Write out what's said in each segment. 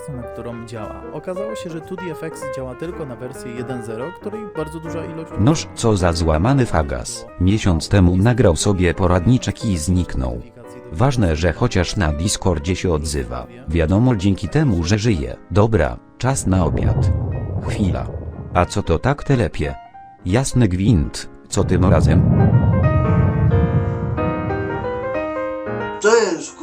wersją, na którą działa. Okazało się, że 2DFX działa tylko na wersję 1.0, której bardzo duża ilość... Noż co za złamany fagas. Miesiąc temu nagrał sobie poradniczek i zniknął. Ważne, że chociaż na Discordzie się odzywa. Wiadomo dzięki temu, że żyje. Dobra, czas na obiad. Chwila. A co to tak telepie? Jasny gwint, co tym razem? Co jest?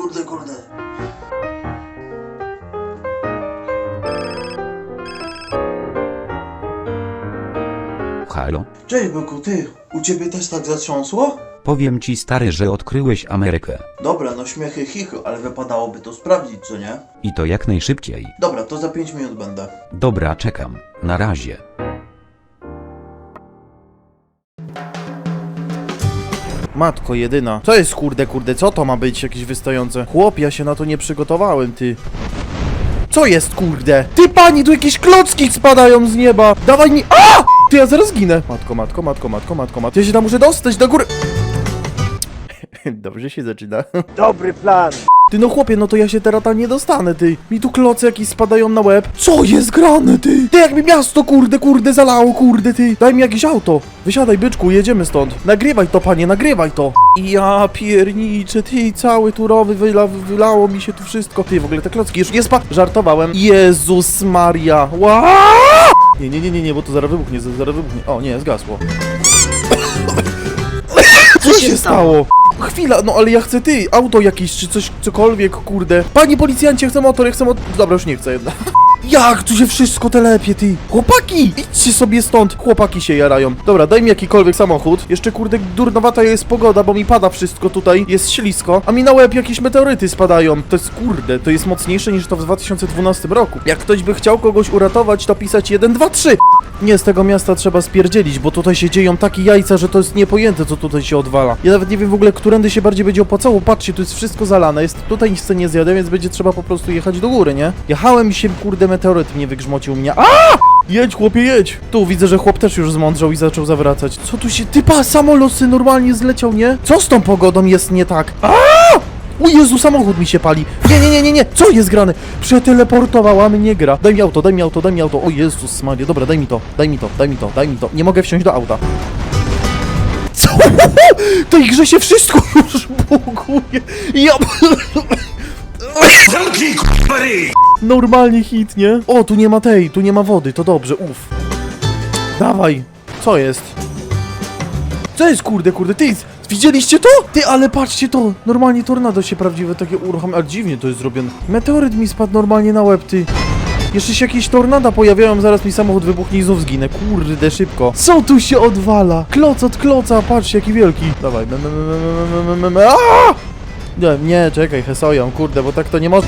Halo? Cześć, byku, ty. U ciebie też tak zatrząsło? Powiem ci stary, że odkryłeś Amerykę. Dobra, no śmiechy chicho, ale wypadałoby to sprawdzić, co nie? I to jak najszybciej. Dobra, to za 5 minut będę. Dobra, czekam. Na razie. Matko jedyna. Co jest kurde, kurde, co to ma być jakieś wystające? Chłop, ja się na to nie przygotowałem, ty. Co jest kurde? Ty pani, tu jakieś klocki spadają z nieba! Dawaj mi... A! Ty, ja zaraz ginę. Matko, matko, matko, matko, matko, matko. Ja się tam muszę dostać do góry. Dobrze się zaczyna. Dobry plan! Ty no chłopie, no to ja się teraz tam nie dostanę, ty. Mi tu kloce jakieś spadają na łeb. Co jest grane, ty? Ty jak mi miasto, kurde, kurde, zalało, kurde, ty. Daj mi jakieś auto. Wysiadaj, byczku, jedziemy stąd. Nagrywaj to, panie, nagrywaj to. Ja pierniczę, ty, cały turowy wyla, wylało mi się tu wszystko. Ty, w ogóle te klocki już nie spa... Żartowałem. Jezus Maria. Ła! Nie, nie, nie, nie, nie, bo to zaraz wybuchnie, zaraz wybuchnie. O, nie, zgasło. Co się stało? Chwila, no ale ja chcę ty, auto jakieś czy coś, cokolwiek, kurde. Panie policjancie, chcę motor, ja chcę motor. Dobra, już nie chcę jednak. Jak tu się wszystko telepie, ty? Chłopaki! Idźcie sobie stąd! Chłopaki się jarają. Dobra, daj mi jakikolwiek samochód. Jeszcze kurde durnowata jest pogoda, bo mi pada wszystko tutaj. Jest ślisko. A mi na łeb jakieś meteoryty spadają. To jest kurde, to jest mocniejsze niż to w 2012 roku. Jak ktoś by chciał kogoś uratować, to pisać 1, 2, 3. Nie, z tego miasta trzeba spierdzielić, bo tutaj się dzieją takie jajca, że to jest niepojęte, co tutaj się odwala. Ja nawet nie wiem w ogóle, którędy się bardziej będzie opłacało. Patrzcie, tu jest wszystko zalane, jest tutaj nic nie zjadę, więc będzie trzeba po prostu jechać do góry, nie? Jechałem się, kurde, meteoryt mnie wygrzmocił mnie. A! Jedź, chłopie, jedź! Tu widzę, że chłop też już zmądrzał i zaczął zawracać. Co tu się... Typa, samolosy normalnie zleciał, nie? Co z tą pogodą jest nie tak? A! O Jezu, samochód mi się pali. Nie, nie, nie, nie, nie. Co jest grane? Przeteleportowała mnie gra. Daj mi auto, daj mi auto, daj mi auto. O Jezus Maria, dobra, daj mi to, daj mi to, daj mi to, daj mi to. Nie mogę wsiąść do auta. Co? W tej grze się wszystko już buguje. Ja... Normalnie hit, nie? O, tu nie ma tej, tu nie ma wody, to dobrze, uff. Dawaj. Co jest? Co jest kurde, kurde, ty, widzieliście to? Ty, ale patrzcie to, normalnie tornado się prawdziwe takie uruchamia, ale dziwnie to jest zrobione. Meteoryt mi spadł normalnie na łeb, ty. Jeszcze się jakieś tornada pojawiają, zaraz mi samochód wybuchnie i znów zginę. Kurde, szybko. Co tu się odwala? Kloc od kloca, patrzcie jaki wielki. Dawaj. Nie, nie, czekaj, Hesoją, kurde, bo tak to nie może...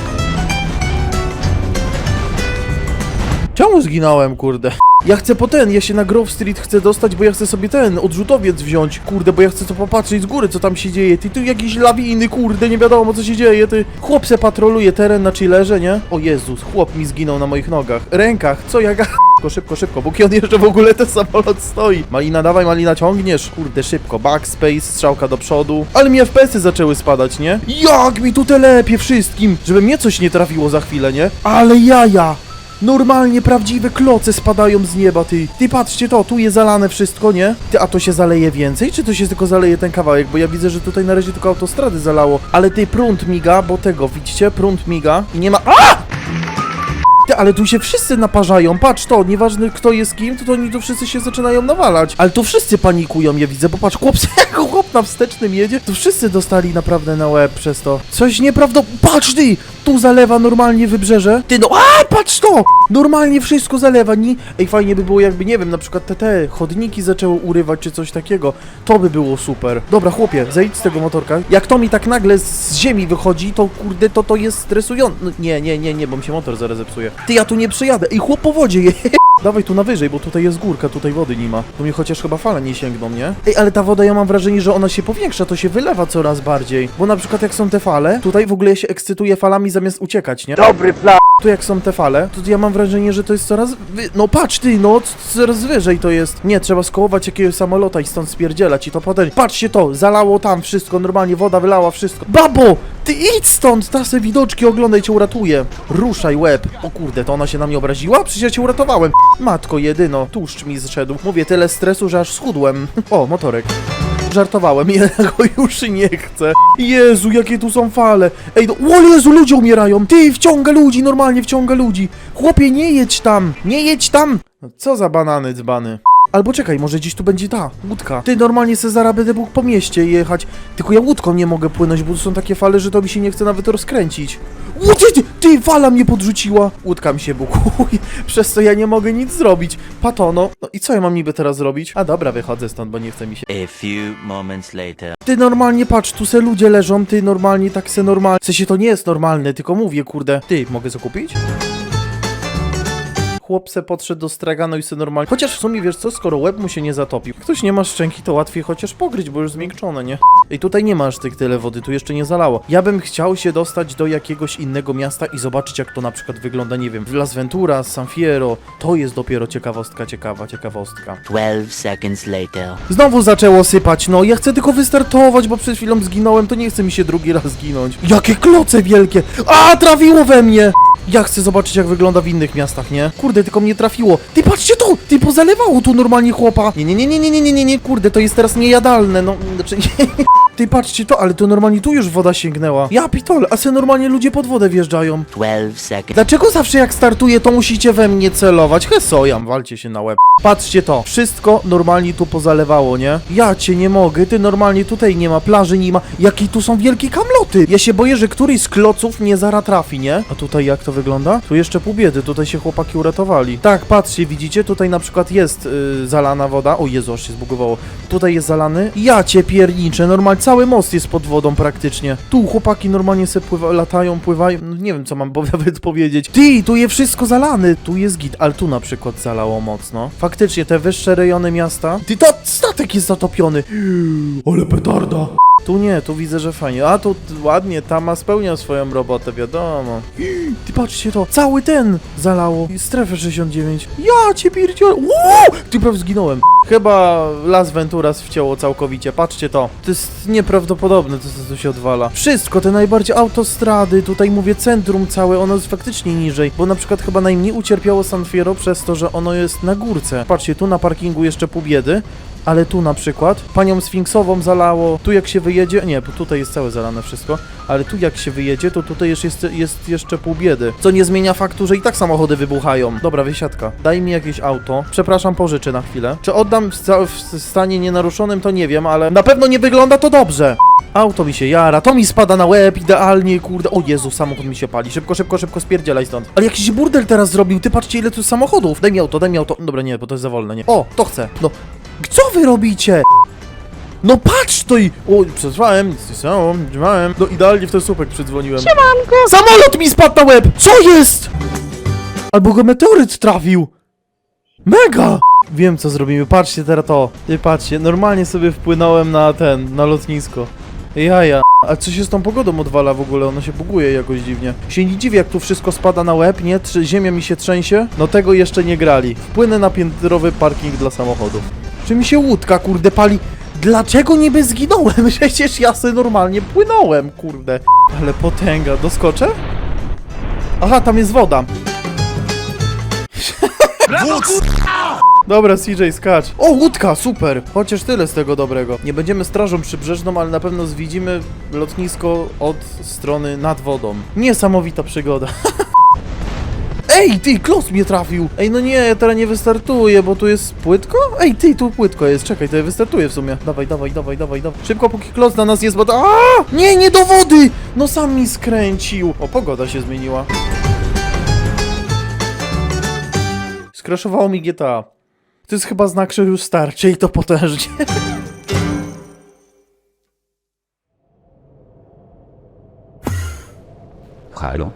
Czemu zginąłem, kurde? Ja chcę po ten, ja się na Grove Street chcę dostać, bo ja chcę sobie ten odrzutowiec wziąć, kurde, bo ja chcę to popatrzeć z góry, co tam się dzieje. Ty tu jakieś lawiny, kurde, nie wiadomo co się dzieje, ty. Chłop se patroluje teren na chillerze, nie? O Jezus, chłop mi zginął na moich nogach, rękach, co ja. Szybko, szybko, szybko, póki on jeszcze w ogóle ten samolot stoi. Malina, dawaj, Malina, ciągniesz. Kurde, szybko, backspace, strzałka do przodu. Ale mi FPS-y zaczęły spadać, nie? Jak mi tu telepie wszystkim, żeby mnie coś nie trafiło za chwilę, nie? Ale jaja! Normalnie prawdziwe kloce spadają z nieba, ty. Ty patrzcie to, tu jest zalane wszystko, nie? Ty, a to się zaleje więcej, czy to się tylko zaleje ten kawałek? Bo ja widzę, że tutaj na razie tylko autostrady zalało. Ale ty prąd miga, bo tego, widzicie? Prąd miga i nie ma... A! Ty, ale tu się wszyscy naparzają, patrz to, nieważne kto jest kim, to, to oni tu wszyscy się zaczynają nawalać. Ale tu wszyscy panikują, ja widzę, bo patrz, chłop, chłop na wstecznym jedzie, tu wszyscy dostali naprawdę na łeb przez to. Coś nieprawdopodobnego, patrz ty, tu zalewa normalnie wybrzeże. Ty no, a patrz to! Normalnie wszystko zalewa, nie? Ej, fajnie by było jakby, nie wiem, na przykład te, te chodniki zaczęły urywać czy coś takiego. To by było super. Dobra, chłopie, zejdź z tego motorka. Jak to mi tak nagle z ziemi wychodzi, to kurde, to to jest stresujące. No, nie, nie, nie, nie, bo mi się motor zaraz zepsuje. Ty, ja tu nie przyjadę. Ej, chłop po wodzie je. Dawaj tu na wyżej, bo tutaj jest górka, tutaj wody nie ma. Tu mnie chociaż chyba fale nie sięgną, nie? Ej, ale ta woda, ja mam wrażenie, że ona się powiększa, to się wylewa coraz bardziej. Bo na przykład jak są te fale, tutaj w ogóle ja się ekscytuję falami zamiast uciekać, nie? Dobry plan! Tu jak są te fale, to ja mam wrażenie, że to jest coraz... Wy... No patrz ty, no, coraz wyżej to jest. Nie, trzeba skołować jakiegoś samolota i stąd spierdzielać i to potem... Patrzcie to, zalało tam wszystko, normalnie woda wylała wszystko. Babo! Ty idź stąd, ta se widoczki oglądaj, cię uratuje. Ruszaj łeb. O kurde, to ona się na mnie obraziła? Przecież ja cię uratowałem. Matko jedyno, tłuszcz mi zszedł. Mówię, tyle stresu, że aż schudłem. O, motorek. Żartowałem, ja go już nie chcę. Jezu, jakie tu są fale. Ej, no, o Jezu, ludzie umierają. Ty, wciąga ludzi, normalnie wciąga ludzi. Chłopie, nie jedź tam, nie jedź tam. No, co za banany dzbany. Albo czekaj, może gdzieś tu będzie ta łódka. Ty normalnie se zaraz będę mógł po mieście jechać. Tylko ja łódką nie mogę płynąć, bo tu są takie fale, że to mi się nie chce nawet rozkręcić. O, ty, ty, fala mnie podrzuciła. Łódka mi się bukuje, przez co ja nie mogę nic zrobić. Patono, no i co ja mam niby teraz zrobić? A dobra, wychodzę stąd, bo nie chce mi się. A few moments later. Ty normalnie patrz, tu se ludzie leżą, ty normalnie tak se normalnie. W sensie to nie jest normalne, tylko mówię, kurde. Ty, mogę zakupić? Chłop se podszedł do straganu i se normalnie. Chociaż w sumie wiesz co, skoro łeb mu się nie zatopił. Jak ktoś nie ma szczęki, to łatwiej chociaż pogryźć, bo już zmiękczone, nie? I tutaj nie ma aż tych tyle wody, tu jeszcze nie zalało. Ja bym chciał się dostać do jakiegoś innego miasta i zobaczyć, jak to na przykład wygląda, nie wiem, w Las Venturas, San Fierro. To jest dopiero ciekawostka, ciekawa, ciekawostka. 12 seconds later. Znowu zaczęło sypać, no ja chcę tylko wystartować, bo przed chwilą zginąłem, to nie chce mi się drugi raz zginąć. Jakie kloce wielkie! A, trafiło we mnie! Ja chcę zobaczyć, jak wygląda w innych miastach, nie? Kurde, tylko mnie trafiło. Ty, patrzcie tu! Ty, pozalewało tu normalnie chłopa. Nie, nie, nie, nie, nie, nie, nie, nie, kurde, to jest teraz niejadalne, no. Znaczy, nie. Ty patrzcie to, ale to normalnie tu już woda sięgnęła. Ja pitole, a se normalnie ludzie pod wodę wjeżdżają. 12 seconds. Dlaczego zawsze jak startuję, to musicie we mnie celować? Hesojam, walcie się na łeb. Patrzcie to, wszystko normalnie tu pozalewało, nie? Ja cię nie mogę, ty normalnie tutaj nie ma, plaży nie ma. Jakie tu są wielkie kamloty? Ja się boję, że któryś z kloców mnie zara trafi, nie? A tutaj jak to wygląda? Tu jeszcze pół biedy, tutaj się chłopaki uratowali. Tak, patrzcie, widzicie? Tutaj na przykład jest yy, zalana woda. O Jezu, aż się zbugowało. Tutaj jest zalany. Ja cię pierniczę, normalnie cały most jest pod wodą praktycznie. Tu chłopaki normalnie se pływa, latają, pływają. No, nie wiem, co mam nawet powiedzieć. Ty, tu jest wszystko zalane. Tu jest git, ale tu na przykład zalało mocno. Faktycznie, te wyższe rejony miasta. Ty, to statek jest zatopiony. Ale petarda. Tu nie, tu widzę, że fajnie. A tu ładnie, Tama spełniał swoją robotę, wiadomo. Ty patrzcie to, cały ten zalało. Strefę 69. Ja cię pierdzielę. Ty prawie zginąłem. Chyba Las Venturas wcięło całkowicie. Patrzcie to. To jest nieprawdopodobne, to co się odwala. Wszystko, te najbardziej autostrady, tutaj mówię centrum całe, ono jest faktycznie niżej. Bo na przykład chyba najmniej ucierpiało San Fierro przez to, że ono jest na górce. Patrzcie, tu na parkingu jeszcze pół biedy. Ale tu na przykład panią Sfinksową zalało, tu jak się wyjedzie, nie, bo tutaj jest całe zalane wszystko, ale tu jak się wyjedzie, to tutaj jest, jest, jest jeszcze pół biedy. Co nie zmienia faktu, że i tak samochody wybuchają. Dobra, wysiadka. Daj mi jakieś auto. Przepraszam, pożyczę na chwilę. Czy oddam w, w stanie nienaruszonym, to nie wiem, ale na pewno nie wygląda to dobrze. Auto mi się jara, to mi spada na łeb idealnie, kurde. O Jezu, samochód mi się pali. Szybko, szybko, szybko spierdzielaj stąd. Ale jakiś burdel teraz zrobił, ty patrzcie ile tu samochodów. Daj mi auto, daj mi auto. Dobra, nie, bo to jest za wolne, nie. O, to chcę. No, co wy robicie? No patrz to i... O, przetrwałem, nic nie stało, trzymałem. No idealnie w ten słupek przydzwoniłem. Siemanko! Samolot mi spadł na łeb! Co jest? Albo go meteoryt trafił. Mega! Wiem co zrobimy, patrzcie teraz to. Ty patrzcie, normalnie sobie wpłynąłem na ten, na lotnisko. Jaja. A co się z tą pogodą odwala w ogóle? Ona się buguje jakoś dziwnie. Się nie dziwię, jak tu wszystko spada na łeb, nie? Ziemia mi się trzęsie. No tego jeszcze nie grali. Wpłynę na piętrowy parking dla samochodów. Czy mi się łódka, kurde, pali? Dlaczego niby zginąłem? Przecież ja sobie normalnie płynąłem, kurde. Ale potęga. Doskoczę? Aha, tam jest woda. Dobra, CJ, skacz. O, łódka, super! Chociaż tyle z tego dobrego. Nie będziemy strażą przybrzeżną, ale na pewno zwidzimy lotnisko od strony nad wodą. Niesamowita przygoda. Ej, ty, klos mnie trafił! Ej, no nie, ja teraz nie wystartuję, bo tu jest płytko? Ej, ty, tu płytko jest, czekaj, to ja wystartuję w sumie. Dawaj, dawaj, dawaj, dawaj, dawaj. Szybko, póki klos na nas jest, bo... A! Nie, nie do wody! No sam mi skręcił. O, pogoda się zmieniła. Skraszowało mi GTA. To jest chyba znak, że już starczy i to potężnie. Halo?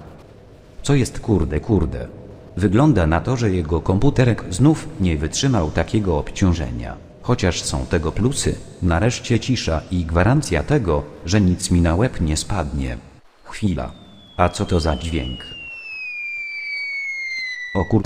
Co jest kurde kurde? Wygląda na to, że jego komputerek znów nie wytrzymał takiego obciążenia. Chociaż są tego plusy, nareszcie cisza i gwarancja tego, że nic mi na łeb nie spadnie. Chwila. A co to za dźwięk? O kur...